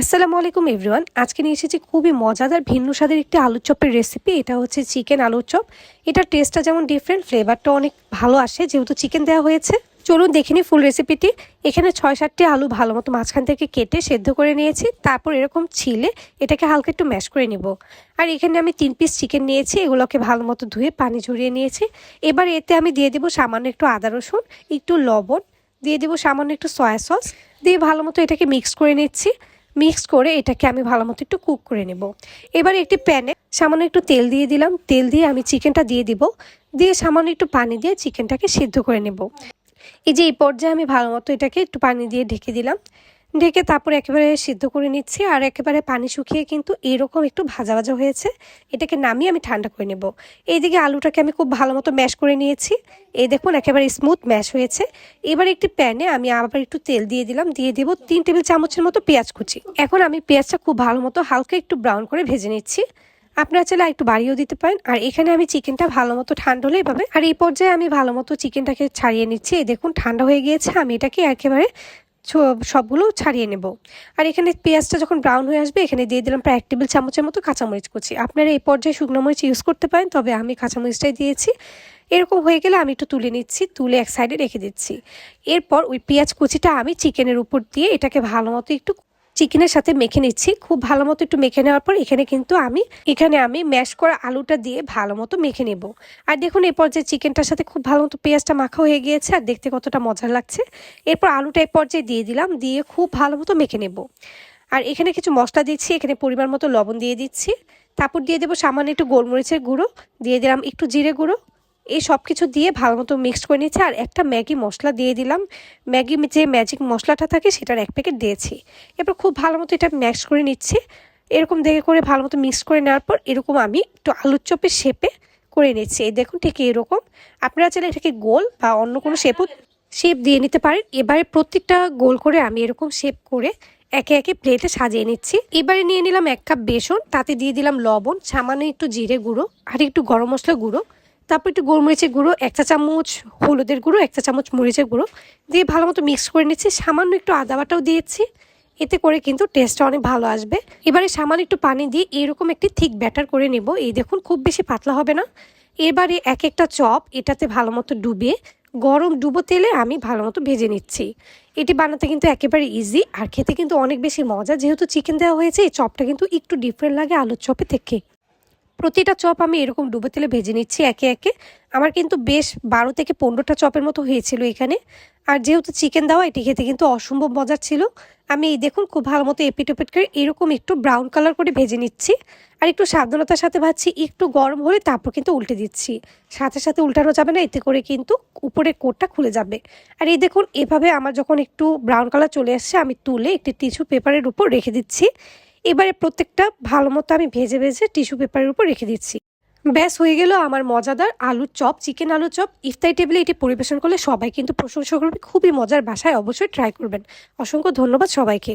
আসসালামু আলাইকুম, এভরিওয়ান। আজকে নিয়ে এসেছি খুবই মজাদার ভিন্ন স্বাদের একটি আলুর চপের রেসিপি এটা হচ্ছে চিকেন আলুর চপ। এটার টেস্টটা যেমন ডিফারেন্ট ফ্লেভারটা অনেক ভালো আসে। যেহেতু চিকেন দেওয়া হয়েছে, চলুন দেখে নিই ফুল রেসিপিটি এখানে ছয় সাতটি আলু ভালো মতো মাঝখান থেকে কেটে সেদ্ধ করে নিয়েছি। তারপর এরকম ছিলে এটাকে হালকা একটু ম্যাশ করে নেব। আর এখানে আমি তিন পিস চিকেন নিয়েছি, এগুলোকে ভালো মতো ধুয়ে পানি ঝরিয়ে নিয়েছি। এবার এতে আমি দিয়ে দেবো সামান্য একটু আদা রসুন, একটু লবণ, দিয়ে দেবো সামান্য একটু সয়া সস দিয়ে ভালো মতো এটাকে মিক্স করে নিচ্ছি। মিক্স করে এটাকে আমি ভালো মতো একটু কুক করে নেব। এবার একটি প্যানে সামান্য একটু তেল দিয়ে দিলাম। তেল দিয়ে আমি চিকেনটা দিয়ে দিব। দিয়ে সামান্য একটু পানি দিয়ে চিকেনটাকে সিদ্ধ করে নেব। এই যে এই পর্যায়ে আমি ভালো মতো এটাকে একটু পানি দিয়ে ঢেকে দিলাম। ঢেকে তারপরে একেবারে সিদ্ধ করে নিচ্ছি আর একেবারে পানি শুকিয়ে কিন্তু এরকম একটু ভাজা ভাজা হয়েছে। এটাকে নামিয়ে আমি ঠান্ডা করে নেব। এইদিকে আলুটাকে আমি খুব ভালো মতো ম্যাশ করে নিয়েছি। এই দেখুন একেবারে স্মুথ ম্যাশ হয়েছে। এবার একটি প্যানে আমি আবার একটু তেল দিয়ে দিলাম। দিয়ে দেবো তিন টেবিল চামচের মতো পেঁয়াজ কুচি। এখন আমি পেঁয়াজটা খুব ভালো মতো হালকা একটু ব্রাউন করে ভেজে নিচ্ছি। আপনারা চাইলে একটু বাড়িয়েও দিতে পারেন। আর এখানে আমি চিকেনটা ভালো মতো ঠান্ডা হলে এভাবে আর এই পর্যায়ে আমি ভালো মতো চিকেনটাকে ছাড়িয়ে নিচ্ছি। এই দেখুন ঠান্ডা হয়ে গিয়েছে। আমি এটাকে একেবারে সবগুলো ছাড়িয়ে নেব। আর এখানে পেঁয়াজটা যখন ব্রাউন হয়ে আসবে, এখানে দিয়ে দিলাম প্রায় এক টেবিল চামচের মতো কাঁচামরিচ কুচি। আপনারা এই পর্যায়ে শুকনো মরিচ ইউজ করতে পারেন, তবে আমি কাঁচামরিচটাই দিয়েছি। এরকম হয়ে গেলে আমি একটু তুলে নিচ্ছি, তুলে এক সাইডে রেখে দিচ্ছি। এরপর ওই পেঁয়াজ কুচিটা আমি চিকেনের উপর দিয়ে এটাকে ভালো মতো একটু চিকেনের সাথে মেখে নিচ্ছি। খুব ভালো মতো একটু মেখে নেওয়ার পর এখানে কিন্তু আমি, এখানে আমি ম্যাশ করা আলুটা দিয়ে ভালো মতো মেখে নেব। আর দেখুন এরপর যে চিকেনটার সাথে খুব ভালো মতো পেঁয়াজটা মাখা হয়ে গিয়েছে আর দেখতে কতটা মজার লাগছে। এরপর আলুটা এই পর্যায়ে দিয়ে দিলাম, দিয়ে খুব ভালো মতো মেখে নেব। আর এখানে কিছু মশলা দিচ্ছি, এখানে পরিমাণ মতো লবণ দিয়ে দিচ্ছি। তারপর দিয়ে দেবো সামান্য একটু গোলমরিচের গুঁড়ো, দিয়ে দিলাম একটু জিরে গুঁড়ো। এই সব কিছু দিয়ে ভালো মতো মিক্স করে নিচ্ছি আর একটা ম্যাগি মশলা দিয়ে দিলাম। ম্যাগি যে ম্যাজিক মশলাটা থাকে সেটার এক প্যাকেট দিয়েছি। এরপর খুব ভালো মতো এটা ম্যাক্স করে নিচ্ছে। এরকম দেখে করে ভালো মতো মিক্স করে নেওয়ার পর এরকম আমি একটু আলুর চপের শেপে করে নিচ্ছি। এই দেখুন ঠিক এরকম। আপনারা চাইলে এটাকে গোল বা অন্য কোনো শেপও শেপ দিয়ে নিতে পারেন। এবারে প্রত্যেকটা গোল করে আমি এরকম শেপ করে একে একে প্লেটে সাজিয়ে নিচ্ছি। এবারে নিয়ে নিলাম এক কাপ বেসন, তাতে দিয়ে দিলাম লবণ, সামান্য একটু জিরে গুঁড়ো আর একটু গরম মশলা গুঁড়ো। তারপর একটু গোলমরিচের গুঁড়ো এক চা চামচ হলুদের গুঁড়ো এক চা চামচ মরিচের গুঁড়ো দিয়ে ভালো মতো মিক্স করে নিচ্ছি। সামান্য একটু আদা বাটাও দিয়েছি, এতে করে কিন্তু টেস্টটা অনেক ভালো আসবে। এবারে সামান্য একটু পানি দিয়ে এরকম একটি থিক ব্যাটার করে নেব। এই দেখুন, খুব বেশি পাতলা হবে না। এবারে এক একটা চপ এটাতে ভালো মতো ডুবিয়ে, গরম ডুবো তেলে আমি ভালো মতো ভেজে নিচ্ছি। এটি বানাতে কিন্তু একেবারে ইজি আর খেতে কিন্তু অনেক বেশি মজা। যেহেতু চিকেন দেওয়া হয়েছে, এই চপটা কিন্তু একটু ডিফারেন্ট লাগে আলুর চপে থেকে। প্রতিটা চপ আমি এরকম ডুবো তেলে ভেজে নিচ্ছি একে একে। আমার কিন্তু বেশ বারো থেকে পনেরোটা চপের মতো হয়েছিল এখানে। আর যেহেতু চিকেন দেওয়া, এটি খেতে কিন্তু অসম্ভব মজার ছিল। আমি এই দেখুন খুব ভালো মতো এপিট ওপিট করে এরকম একটু ব্রাউন কালার করে ভেজে নিচ্ছি। আর একটু সাবধানতার সাথে ভাজছি, একটু গরম হলে তারপর কিন্তু উল্টে দিচ্ছি। সাথে সাথে উল্টানো যাবে না, এতে করে কিন্তু উপরের কোটটা খুলে যাবে। আর এই দেখুন, এভাবে আমার যখন একটু ব্রাউন কালার চলে আসছে, আমি তুলে একটি টিস্যু পেপারের উপর রেখে দিচ্ছি। এবারে প্রত্যেকটা ভালো মতো আমি ভেজে ভেজে টিস্যু পেপারের উপর রেখে দিচ্ছি। ব্যাস, হয়ে গেল আমার মজাদার আলুর চপ, চিকেন আলু চপ। ইফতারি টেবিলে এটি পরিবেশন করলে সবাই কিন্তু প্রশংসা করবে। খুবই মজার বাসায় অবশ্যই ট্রাই করবেন। অসংখ্য ধন্যবাদ সবাইকে।